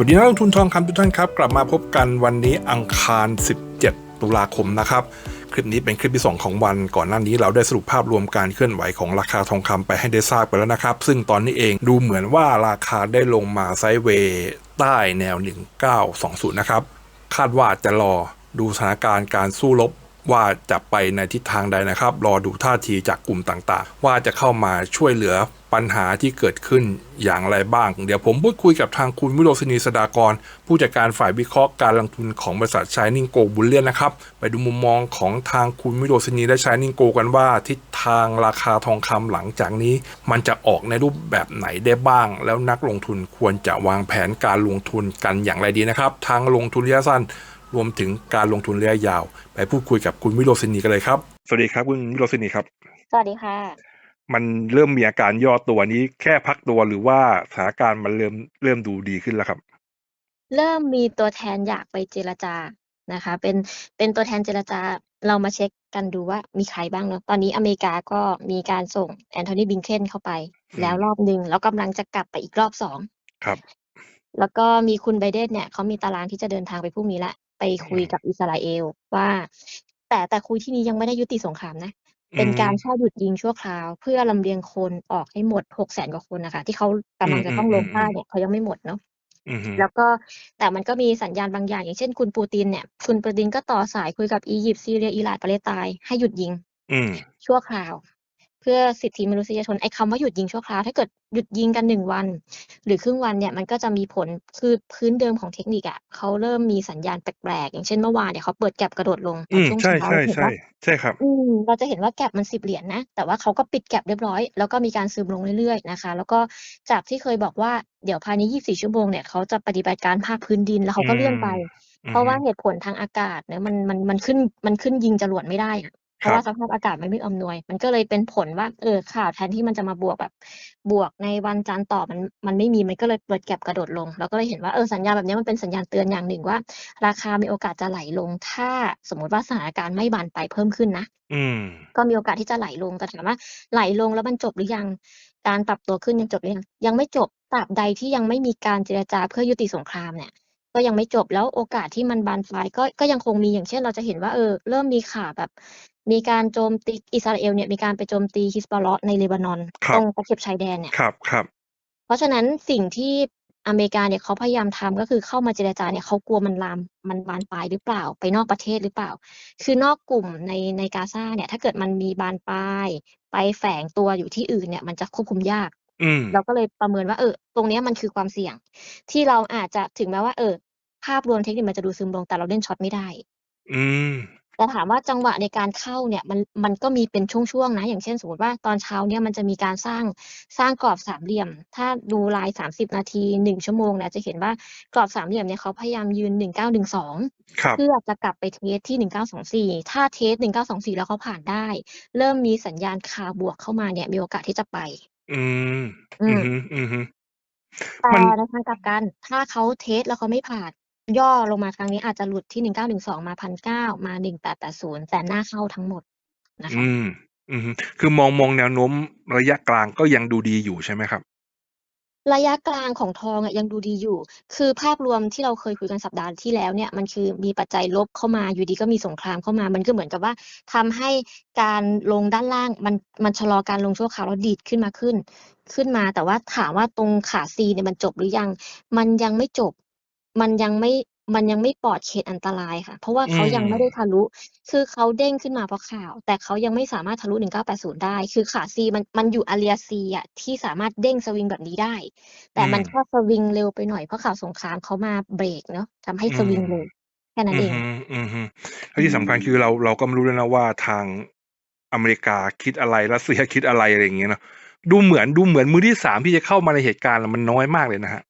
สวัสดีนักลงทุนทองคำทุกท่านครับ กลับมาพบกันวันนี้อังคาร 17 ตุลาคมนะครับ คลิปนี้เป็นคลิปที่ 2 ของวันก่อนหน้านี้เราได้สรุปภาพรวมการเคลื่อนไหวของราคาทองคำไปให้ได้ทราบไปแล้วนะครับ ซึ่งตอนนี้เองดูเหมือนว่าราคาได้ลงมาไซด์เวย์ใต้แนว 1920 นะครับ คาดว่าจะรอดูสถานการณ์การสู้รบ ว่าจะไปในทิศทางใดนะครับ รอดูท่าทีจากกลุ่มต่างๆ ว่าจะเข้ามาช่วยเหลือปัญหาที่เกิดขึ้นอย่างไรบ้าง เดี๋ยวผมพูดคุยกับทางคุณวิโรจนีสดากร ผู้จัดการฝ่ายวิเคราะห์การลงทุนของบริษัทชายนิงโกบุลเลียนนะครับ ไปดูมุมมองของทางคุณวิโรจนีและชายนิงโกกันว่า ทิศทางราคาทองคำหลังจากนี้ มันจะออกในรูปแบบไหนได้บ้าง แล้วนักลงทุนควรจะวางแผนการลงทุนกันอย่างไรดีนะครับทางลงทุนระยะสั้น รวมถึงการลงทุนระยะยาว ไปพูดคุยกับคุณวิโรจนีกันเลยครับ สวัสดีครับคุณวิโรจนีครับ สวัสดีค่ะ มันเริ่มมีอาการย่อตัวนี้แค่พักตัวหรือว่าสถานการณ์มันเริ่มเริ่มดูดีขึ้นแล้วครับ เริ่มมีตัวแทนอยากไปเจรจานะคะ เป็นเป็นตัวแทนเจรจาเรามาเช็คกันดูว่ามีใครบ้างเนาะตอนนี้อเมริกาก็มีการส่งแอนโทนีบิงเคนเข้าไปอืมแล้วรอบหนึ่งแล้วกำลังจะกลับไปอีกรอบสองครับ แล้วก็มีคุณไบเดนเนี่ยเขามีตารางที่จะเดินทางไปพรุ่งนี้ละ ไปคุยกับอิสราเอลว่า แต่แต่คุยที่นี้ยังไม่ได้ยุติสงครามนะ เป็นการแค่หยุดยิงชั่วคราว เพื่อลำเลียงคนออกให้หมดหกแสนกว่าคนนะคะที่เขากำลังจะต้องลงใต้เนี่ยเขายังไม่หมดเนาะอืมฮึแล้วก็แต่มันก็มีสัญญาณบางอย่าง อย่างเช่นคุณปูตินเนี่ย คุณปูตินก็ต่อสายคุยกับอียิปต์ซีเรียอิหร่านปาเลสไตน์ให้หยุดยิงอืมชั่วคราวเพื่อสิทธิมนุษยชนไอ้คำว่าหยุดยิงชั่วคราวถ้าเกิดหยุดยิงกันหนึ่งวัน หรือครึ่งวันเนี่ยมันก็จะมีผลคือพื้นเดิมของเทคนิคอะ่ะเขาเริ่มมีสัญญาณแปลกๆอย่างเช่นเมื่อวานเนี่ยเขาเปิดแก็บกระโดดลงตอือนมช่วงใช่เช้าใช่เห็นใช่ปะใช่ครับอืมเราจะเห็นว่าแก็บมันสิบเหรียญนะ แต่ว่าเขาก็ปิดแก็บเรียบร้อย แล้วก็มีการซึมลงเรื่อยๆนะคะ แล้วก็จากที่เคยบอกว่าเดี๋ยวภายใน 24 ชั่วโมงเนี่ยเขาจะปฏิบัติการภาคพื้นดินแล้วเขาก็เลื่อนไปอืมเพราะว่าเหตุผลทางอากาศเนี่ยมันมันมันขึ้นมันขึ้นยิงจรวดไม่ได้อะ เพครัราะบว่าสภาพอากาศมันไม่อำนวย มันก็เลยเป็นผลว่า เออข่าวแทนที่มันจะมาบวกแบบ บวกในวันจันทร์ต่อมันมันไม่มีมันก็เลยเปิดแก็บกระโดดลง แล้วก็เลยเห็นว่าเออสัญญาณแบบนี้มันเป็นสัญญาณเตือนอย่างหนึ่งว่า ราคามีโอกาสจะไหลลง ถ้าสมมติว่าสถานการณ์ไม่บานปลายเพิ่มขึ้นนะอืมก็มีโอกาสที่จะไหลลงแต่ถามว่าไหลลงแล้วมันจบหรือยังการปรับตัวขึ้นยังจบหรือยังยังไม่จบตราบใดที่ยังไม่มีการเจรจาเพื่อยุติสงครามเนี่ยก็ยังไม่จบแล้วโอกาสที่มันบานปลายก็ก็ยังคงมีอย่างเช่นเราจะเห็นว่าเออเริ่มมีข่าวแบบ มีการโจมตีอิสราเอลเนี่ยมีการไปโจมตีฮิสบอลเลาะห์ในเลบานอนครับตรงตะเข็บชายแดนเนี่ยครับครับ เพราะฉะนั้นสิ่งที่อเมริกาเนี่ยเขาพยายามทำก็คือเข้ามาเจรจาเนี่ยเขากลัวมันลามมันบานปลายหรือเปล่า ไปนอกประเทศหรือเปล่า คือนอกกลุ่มในในกาซาเนี่ยถ้าเกิดมันมีบานปลาย ไปแฝงตัวอยู่ที่อื่นเนี่ยมันจะควบคุมยากอืมเราก็เลยประเมินว่าเออตรงเนี้ยมันคือความเสี่ยง ที่เราอาจจะถึงแม้ว่า เออ ภาพรวมเทคนิคมันจะดูซึมลงแต่เราเล่นช็อตไม่ได้ อืม แต่ถามว่าจังหวะในการเข้าเนี่ยมันมันก็มีเป็นช่วงๆนะ อย่างเช่นสมมติว่าตอนเช้าเนี่ยมันจะมีการสร้างสร้างกรอบสามเหลี่ยม ถ้าดูลายสามสิบนาทีหนึ่งชั่วโมงเนี่ยจะเห็นว่ากรอบสามเหลี่ยมเนี่ยเขาพยายามยืนหนึ่งเก้าหนึ่งสองครับเพื่อจะกลับไปเทสที่หนึ่งเก้าสองสี่ถ้าเทสหนึ่งเก้าสองสี่แล้วเขาผ่านได้ เริ่มมีสัญญาณขาบวกเข้ามาเนี่ยมีโอกาสที่จะไป อืม อือืมมฮึอืมฮึแต่มันในทางกลับกัน ถ้าเขาเทสแล้วเขาไม่ผ่าน ย่อลงมาครั้งนี้อาจจะหลุดที่หนึ่งเก้าหนึ่งสองมาพันเก้ามาหนึ่งแปดแปดศูนย์แต่หน้าเข้าทั้งหมดนะคะอืมอืมฮึคือมองมองแนวโน้มระยะกลางก็ยังดูดีอยู่ใช่ไหมครับ ระยะกลางของทองอะยังดูดีอยู่ คือภาพรวมที่เราเคยคุยกันสัปดาห์ที่แล้วเนี่ยมันคือมีปัจจัยลบเข้ามาอยู่ดีก็มีสงครามเข้ามา มันก็เหมือนกับว่าทำให้การลงด้านล่างมันมันชะลอการลงชั่วคราวแล้วดีดขึ้นมาขึ้น ขึ้นมาแต่ว่าถามว่าตรงขาซีเนี่ยมันจบหรือยัง มันยังไม่จบ มันยังไม่ มันยังไม่ปลอดเขตอันตรายค่ะ เพราะว่าอืเขายังไม่มได้ทะลุ คือเขาเด้งขึ้นมาเพราะข่าว แต่เขายังไม่สามารถทะลุ 1980 ได้ คือขาซีมันมันอยู่อาเรียซีอะที่สามารถเด้งสวิงแบบนี้ได้ แต่อืมันมแค่สวิงเร็วไปหน่อย เพราะข่าวสงครามเขามาเบรกเนาะทำให้อืสวิงมเร็วแค่นั้อืนเอมงฮึอืมฮึแล้อืวที่สำคัญมคือเราเราก็ไม่รู้แล้วนะว่าทางอเมริกาคิดอะไรรัสเซียคิดอะไรอะไรอย่างเงี้ยเนาะดูเหมือนดูเหมือนมือที่สามที่จะเข้ามาในเหตุการณ์อะมันน้อยมากเลยนะฮะ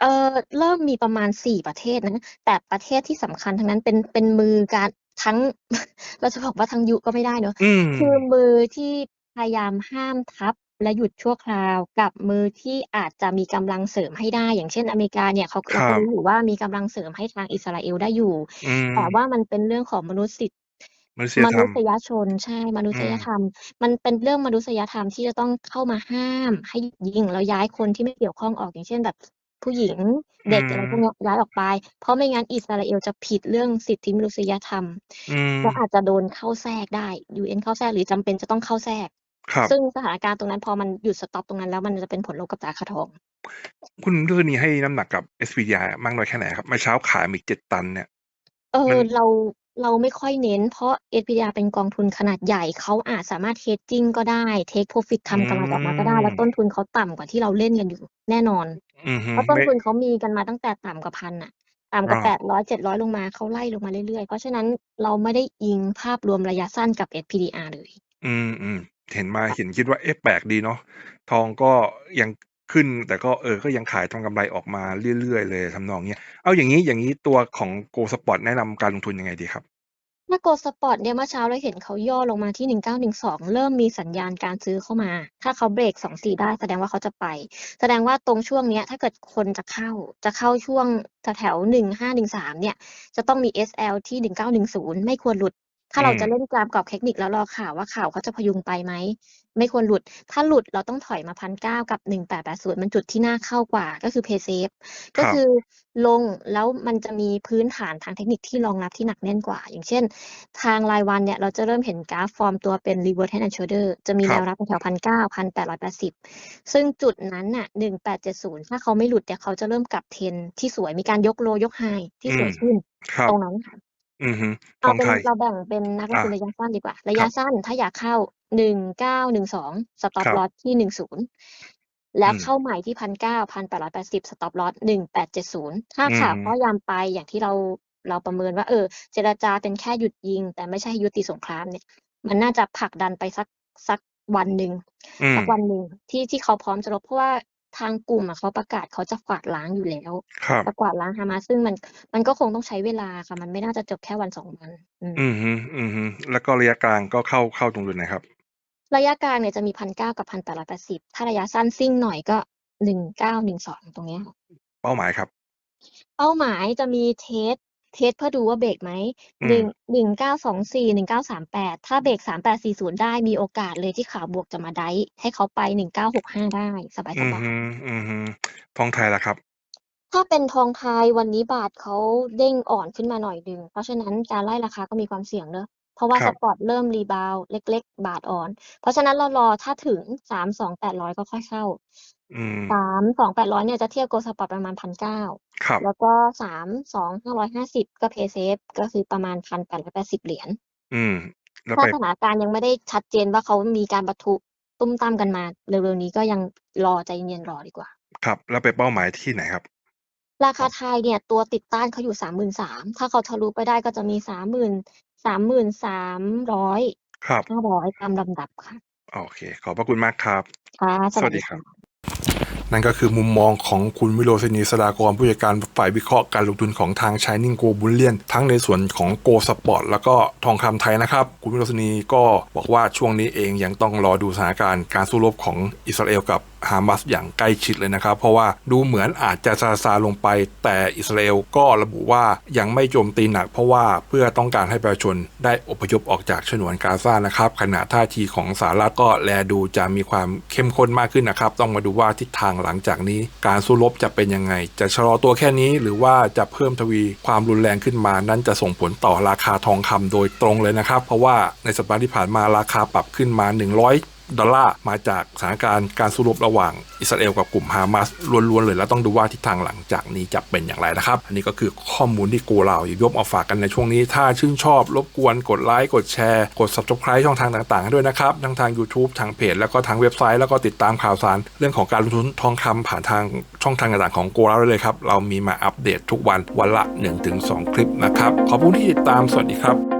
เออเริ่มมีประมาณสี่ประเทศนะ แต่ประเทศที่สำคัญทั้งนั้นเป็น เป็นมือการ ทั้ง เราจะบอกว่าทั้งยุก็ไม่ได้เนอะอืมคือมือที่พยายามห้ามทับและหยุดชั่วคราว กับมือที่อาจจะมีกำลังเสริมให้ได้ อย่างเช่น อเมริกาเนี่ย เขา คเรารัก็บ รู้อยู่ว่า มีกำลังเสริมให้ทางอิสราเอลได้อยู่ อืมแต่ว่ามันเป็นเรื่องของมนุษยสิทธิ มนุษยมธรนุรม ษยชน ใช่ มนุอืษยม ธรรม มันเป็นเรื่องมนุษยธรรมที่จะต้องเข้ามาห้ามให้หยุดยิง แล้วย้ายคนที่ไม่เกี่ยวข้องออก อย่างเช่น แบบ ผู้หญิงเด็กอืมอะไรพวกเนี้ยย้ายออกไป เพราะไม่งั้นอิสราเอลจะผิดเรื่องสิทธิมนุษยธรรมอืมและอาจจะโดนเข้าแทรกได้ UN เข้าแทรกหรือจำเป็นจะต้องเข้าแทรกครับซึ่งสถานการณ์ตรงนั้นพอมันหยุดสต็อปตรงนั้นแล้วมันจะเป็นผลลบกับราคาทอง คุณเรื่องนี้ให้น้ำหนักกับ SPDR มากน้อยแค่ไหนครับเมื่อเช้าขายมาอีกเจ็ดตันเนี่ย เอมัอนเราเราไม่ค่อยเน้น เพราะ SPDR เป็นกองทุนขนาดใหญ่ เขาอาจสามารถ hedging ก็ได้ take profit อืทำกำไรออกมาก็ได้ แล้วมต้นทุนเขาต่ำกว่าที่เราเล่นกันอยู่แน่นอน อือฮึเพราะต้นไม่ทุนเขามีกันมาตั้งแต่ต่ำกว่าพันอะต่ำกอ๋ว่าอแปดร้อยเจ็ดร้อยลงมาเขาไล่ลงมาเรื่อยๆ เพราะฉะนั้นเราไม่ได้อิงภาพรวมระยะสั้นกับ SPDR เลยอืมอืมเห็นมาเห็นคิดว่าเอ๊ะแปลกดีเนาะทองก็ยังขึ้น แต่ก็เออ ก็ยังขายทำกำไรออกมาเรื่อยๆเลยทำนองเนี้ยเอาอย่างนี้อย่างนี้ตัวของ Go Spot แนะนำการลงทุนยังไงดีครับ ถ้าโกลสปอร์ตเนี่ยเมื่อเช้าเราเห็นเขาย่อลงมาที่หนึ่งเก้าหนึ่งสองเริ่มมีสัญญาณการซื้อเข้ามา ถ้าเขาเบรกสองสีได้แสดงว่าเขาจะไป แสดงว่าตรงช่วงเนี้ยถ้าเกิดคนจะเข้าจะเข้าช่วงแถวหนึ่งห้าหนึ่งสามเนี่ย จะต้องมี SL ที่หนึ่งเก้าหนึ่งศูนย์ไม่ควรหลุด ถ้าอืเราม จะเล่นตามกรอบเทคนิค แล้วรอข่าวว่า ข่าวเขาจะพยุงไปไหม ไม่ควรหลุด ถ้าหลุดเราต้องถอยมาพันเก้ากับหนึ่งแปดแปดศูนย์มันจุดที่น่าเข้ากว่า ก็คือเพย์เซฟคก็รับคือลงแล้วมันจะมีพื้นฐานทางเทคนิคที่รองรับที่หนักแน่นกว่า อย่างเช่น ทางรายวันเนี่ย เราจะเริ่มเห็นกราฟฟอร์มตัวเป็น reverse head and shoulder จะมีคแนรับ วรับแถวพันเก้าพันแปดร้อยแปดสิบซึ่งจุดนั้นน่ะหนึ่งแปดเจ็ดศูนย์ถ้าเขาไม่หลุดเนี่ย เขาจะเริ่มกลับเทรนที่สวย มีการยกโลยกไฮที่อืสม วยขึ้น ครับตรงนั้นค่ะ อือฮึทเอาองเป็นไทยเราแบ่งเป็นนักลงอ่าทุนระยะสั้นดีกว่า ระคยะรับ สั้นถ้าอยากเข้าหนึ่งเก้าหนึ่งสองสต็อคปรับลอสที่หนึ่งศูนย์แล้อืวม เข้าใหม่ที่พันเก้าพันแปดร้อยแปดสิบสต็อปลอสหนึ่งแปดเจ็ดศูนย์ถ้าอืข่าวมข้อยามไปอย่างที่เราเราประเมินว่า เออ เจรจาเป็นแค่หยุดยิง แต่ไม่ใช่ยุติสงครามเนี่ย มันน่าจะผลักดันไปสัก สักวันหนึ่ง อืมสักวันหนึ่งที่ ที่เขาพร้อมจะรบ เพราะว่า ทางกลุ่มอะเขาประกาศเขาจะกวาดล้างอยู่แล้วครับ จะกวาดล้างฮามาสซึ่งมันมันก็คงต้องใช้เวลาค่ะ มันไม่น่าจะจบแค่วันสองวันอืม อือฮึอือฮึแล้วก็ระยะกลางก็เข้าเข้าตรงจุดไหนครับ ระยะกลางเนี่ยจะมีพันเก้ากับพันแปดร้อยแปดสิบถ้าระยะสั้นซิ่งหน่อยก็หนึ่งเก้าหนึ่งสองตรงเนี้ยค่ะ เป้าหมายครับ เป้าหมายจะมีเทส เทสเพื่อดูว่าเบรกไหมอืหนึ่มงหนึ่งเก้าสองสี่หนึ่งเก้าสามแปดถ้าเบรกสามแปดสี่ศูนย์ได้มีโอกาสเลยที่ขาบวกจะมาได้ให้เขาไปหนึ่งเก้าหกห้าได้ สบายอืสอบาฮึยอือฮึทองไทยล่ะครับ ถ้าเป็นทองไทยวันนี้บาทเขาเด้งอ่อนขึ้นมาหน่อยหนึ่งเพราะฉะนั้นการไล่ราคาก็มีความเสี่ยงเนอะเพราะว่าคสรับปอร์ตเริ่มรีบาวด์เล็ก ๆ บาทอ่อน เพราะฉะนั้นเรารอถ้าถึงสามสองแปดร้อยก็ค่อยเข้า อืม สามสองแปดร้อยเนี่ยจะเทียบโกลสปอร์ตประมาณพันเก้าครับ แล้วก็สามสองห้าร้อยห้าสิบก็เพย์เซฟก็คือประมาณพันแปดร้อยแปดสิบเหรียญอืม แล้วถ้าไป สถานการณ์ยังไม่ได้ชัดเจนว่าเขามีการปะทุตุ้มตามกันมาเร็วๆนี้ก็ยังรอใจเย็นๆรอดีกว่า ครับ แล้วไปเป้าหมายที่ไหนครับ ราคาไทยเนี่ยตัวติดต้านเขาอยู่สามหมื่นสามถ้าเขาทะลุไปได้ก็จะมีสามหมื่นสามหมื่นสามร้อยครับ ห้าร้อยตามลำดับค่ะโอเค ขอบพระคุณมากครับ ค่ะสสวัวัสสดีดีครัค่ะ บ นั่นก็คือมุมมองของคุณวิโรจนีสดากรผู้จัดการฝ่ายวิเคราะห์การลงทุนของทางชายนิ่งโกบุลเลียน ทั้งในส่วนของโกสปอร์ตแล้วก็ทองคำไทยนะครับ คุณวิโรจนีก็บอกว่าช่วงนี้เองยังต้องรอดูสถานการณ์การสู้รบของอิสราเอลกับ ฮามาสอย่างใกล้ชิดเลยนะครับ เพราะว่าดูเหมือนอาจจะซาซาลงไป แต่อิสราเอลก็ระบุว่ายังไม่โจมตีหนัก เพราะว่าเพื่อต้องการให้ประชาชนได้อพยพออกจากฉนวนกาซานะครับขณะท่าทีของสหรัฐก็แลดูจะมีความเข้มข้นมากขึ้นนะครับ ต้องมาดูว่าทิศทางหลังจากนี้ การสู้รบจะเป็นยังไง จะชะลอตัวแค่นี้หรือว่าจะเพิ่มทวีความรุนแรงขึ้นมา นั้นจะส่งผลต่อราคาทองคำโดยตรงเลยนะครับ เพราะว่าในสัปดาห์ที่ผ่านมาราคาปรับขึ้นมา 100 ดอลลาร์มาจากสถานการณ์การสู้รบระหว่างอิสราเอลกับกลุ่มฮามาสล้วนๆเลยแล้วต้องดูว่าทิศทางหลังจากนี้จะเป็นอย่างไรนะครับ อันนี้ก็คือข้อมูลที่กูเราหยิบยกมาฝากกันในช่วงนี้ ถ้าชื่นชอบรบกวนกดไลค์กดแชร์ กด subscribe ช่องทางต่างๆด้วยนะครับทั้งทาง YouTube ทางเพจแล้วก็ทางเว็บไซต์แล้วก็ติดตามข่าวสาร เรื่องของการลงทุนทองคำผ่านทางช่องทางต่างๆของกูเราได้เลยครับเรามีมาอัปเดตทุกวันวันละ 1-2 คลิปนะครับขอบคุณที่ติดตามสวัสดีครับ